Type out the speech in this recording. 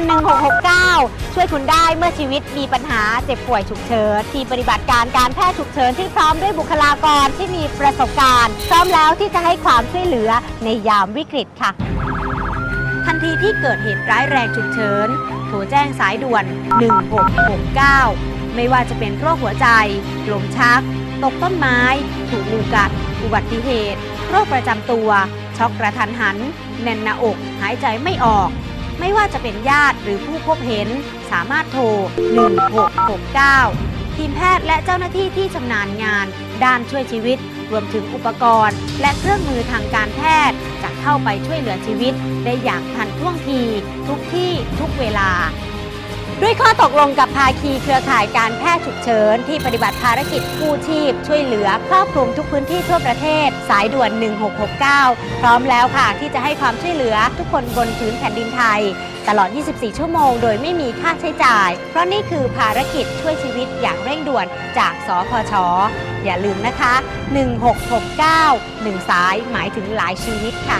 1669 ช่วยคุณได้เมื่อชีวิตมีปัญหาเจ็บป่วยฉุกเฉินทีมปฏิบัติการการแพทย์ฉุกเฉินที่พร้อมด้วยบุคลากรที่มีประสบการณ์พร้อมแล้วที่จะให้ความช่วยเหลือในยามวิกฤตค่ะ ทันทีที่เกิดเหตุร้ายแรงฉุกเฉินโทรแจ้งสายด่วน 1669 ไม่ว่าจะเป็นโรคหัวใจลมชัก ตกต้นไม้ ถูกงูกัด อุบัติเหตุ โรคประจำตัว ช็อกกระทันหัน แน่นหน้าอก หายใจไม่ออก ไม่ว่าจะเป็นญาติหรือผู้พบเห็น สามารถโทร 1669 ทีมแพทย์และเจ้าหน้าที่ที่ชำนาญงาน ด้านช่วยชีวิต รวมถึงอุปกรณ์ และเครื่องมือทางการแพทย์จะเข้าไปช่วยเหลือชีวิต ได้อย่างทันท่วงทีทุก ด้วยข้อตกลงกับภาคีเครือข่ายการแพทย์ฉุกเฉิน ที่ปฏิบัติภารกิจกู้ชีพ ช่วยเหลือครอบคลุมทุกพื้นที่ทั่วประเทศ สายด่วน 1669 พร้อมแล้วค่ะ ที่จะให้ความช่วยเหลือทุกคนบนพื้นแผ่นดินไทย ตลอด 24 ชั่วโมงโดยไม่มีค่าใช้จ่าย เพราะนี่คือภารกิจช่วยชีวิตอย่างเร่งด่วนจากสพชอย่าลืมนะคะ 1669 1 สายหมายถึงหลายชีวิตค่ะ